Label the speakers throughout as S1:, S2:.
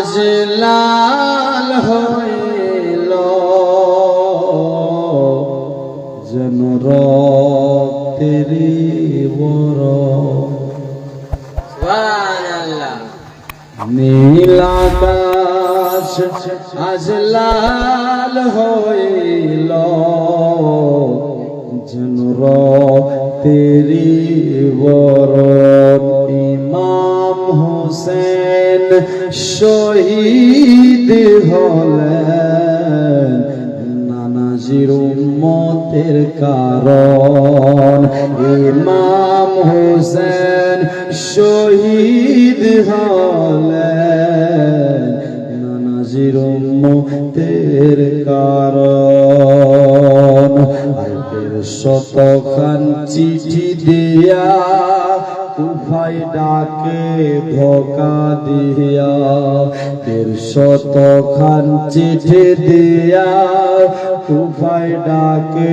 S1: আজ লাল হইল যেন রক্তেরি বড় নীলাকাশ আজ লাল হইল যেন তেরি বরণ। ইমাম হোসেন শহীদ হলেন। নানাজির উম্মতের কারণ। ইমাম হোসেন শহীদ হলেন। নানাজির উম্মতের কারণ। শতখান চিঠি দিয়া তুফাই ডাকে ধোকা দিয়া। তের শতখান চিঠি দিয়া তুফাই ডাকে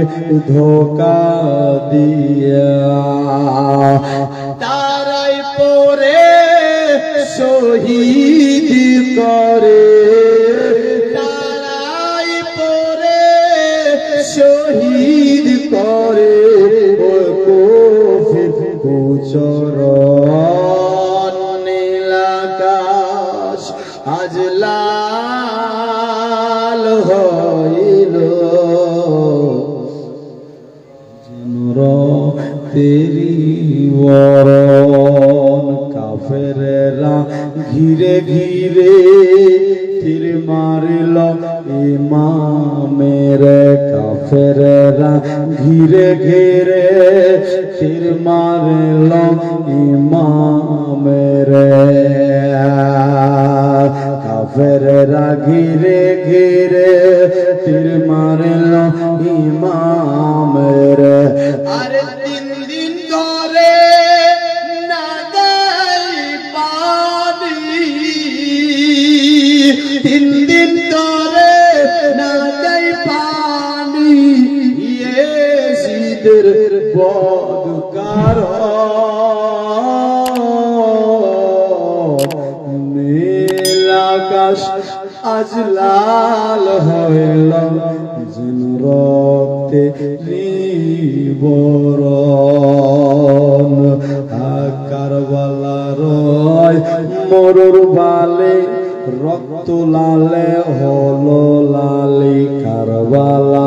S1: ধোকা দিয়া। তারাই পরে শহীদ করে। তারাই পরে শহীদ কফির গোচরণ নীলাকাশ আজ লাল হইল। যেন তেরি বরণ ঘিরে ঘিরে তীর মারিল ইমামের কাফেরেরা ঘিরে ঘিরে তীর মারিল ইমামের কাফেরেরা ঘিরে ঘিরে তীর মারিল ইমামের আরে তিন দিন ধরে না দেয় পানি তিন দিন ধরে না দেয় ইয়েজিদের বদকার। নীল আকাশ আজ লাল হইল যেন রক্তে বরণ কারবালা রয় মরুর বালে, রক্ত লালে হলো লালি কারবালা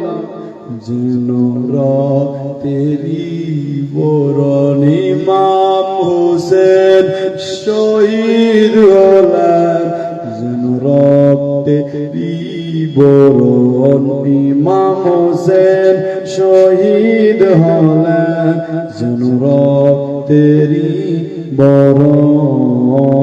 S1: যেন তেরি বরণ ইমাম হোসেন শহীদ হলেন। যেন রক্তে বরণ ইমাম হোসেন শহীদ হলেন। যেন রক্তেরি বরণ